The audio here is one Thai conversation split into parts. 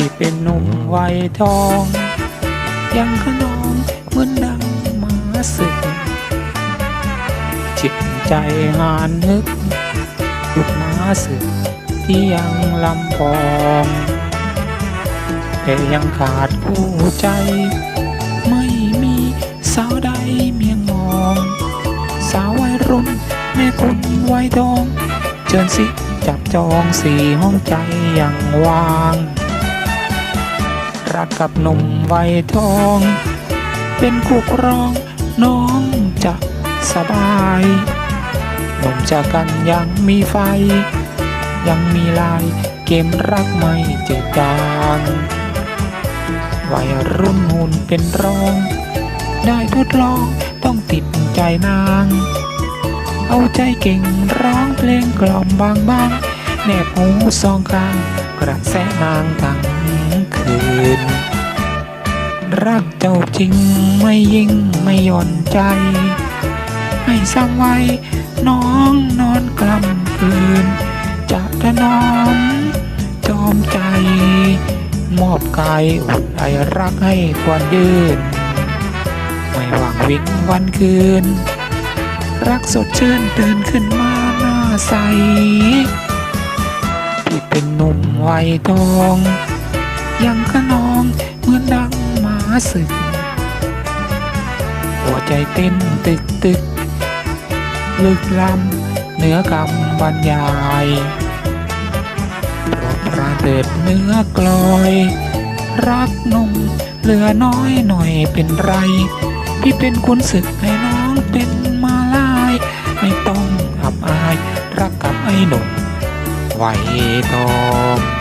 ที่เป็นหนุ่มวัยทอง ยังขนองเหมือนดังมาศึก จิตใจหานนึกลุกมาศึกที่ยังลำพองแต่ยังขาดคู่ใจ ไม่มีสาวใดเมียงมอง สาววัยรุ่นแม่คุณวัยทอง เชิญสิจับจองสี่ห้องใจอย่างว่าง รักกับหนุ่มวัยทอง เป็นคู่ครองน้องจะสบายหนุ่มจากกันยังมีไฟ ยังมีลายเกมรักไม่จืดจางวัยรุ่นหุ่นเป็นรอง ได้ทดลองต้องติดใจนาง เอาใจเก่งร้องเพลงกล่อมบางบางๆแนบหูสองข้างกระแสนางทั้ง น รักเจ้าจริงไม่ยิ่งไม่หย่อนใจ ให้สั่งไว้น้องนอนกลำคืน จะถนอมจอมใจ มอบกายอุ่นไอรักให้ควรยืน ไม่หวังวิ่งวันคืน รักสดชื่นตื่นขึ้นมาหน้าใสที่เป็นหนุ่มวัยทอง ยังขนองเหมือนดังหมาศึก หัวใจเต้นตึกตึก ลึกล้ำเหนือคำบรรยายโปรดปราเถิดเนื้อกลอย รักนุ่มเหลือน้อยหน่อยเป็นไร พี่เป็นคุณศึกให้น้องเป็นมาลาย ไม่ต้องอับอาย รักกับไอ้หนุ่มไหวทอง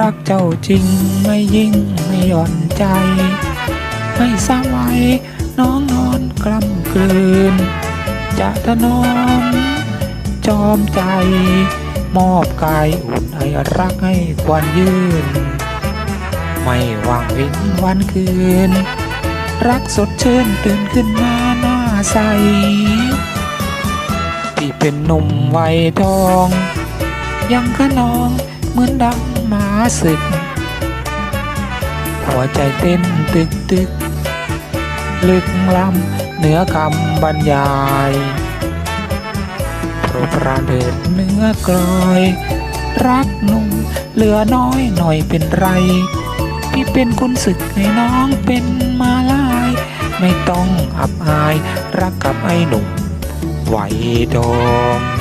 รักเจ้าจริง ไม่ยิ่งไม่หย่อนใจ ไม่สาไว้น้องนอนกล้ำกลืน จะถนอมจอมใจ มอบกายอุ่นให้รักให้ควรยืน ไม่หวังวินวันคืน รักสดชื่นตื่นขึ้นมาหน้าใส ที่เป็นหนุ่มวัยทอง ยังขนองเหมือนดังมา ศึก หัวใจเต้นตึกตึก ลึกล้ำเหนือคำบรรยายโปรดปรานเถิดเนื้อกลอย รักหนุ่มเหลือน้อยหน่อยเป็นไร พี่เป็นคุณศึกให้น้องเป็นมาลาย ไม่ต้องอับอาย รักกับไอ้หนุ่มไหวทอง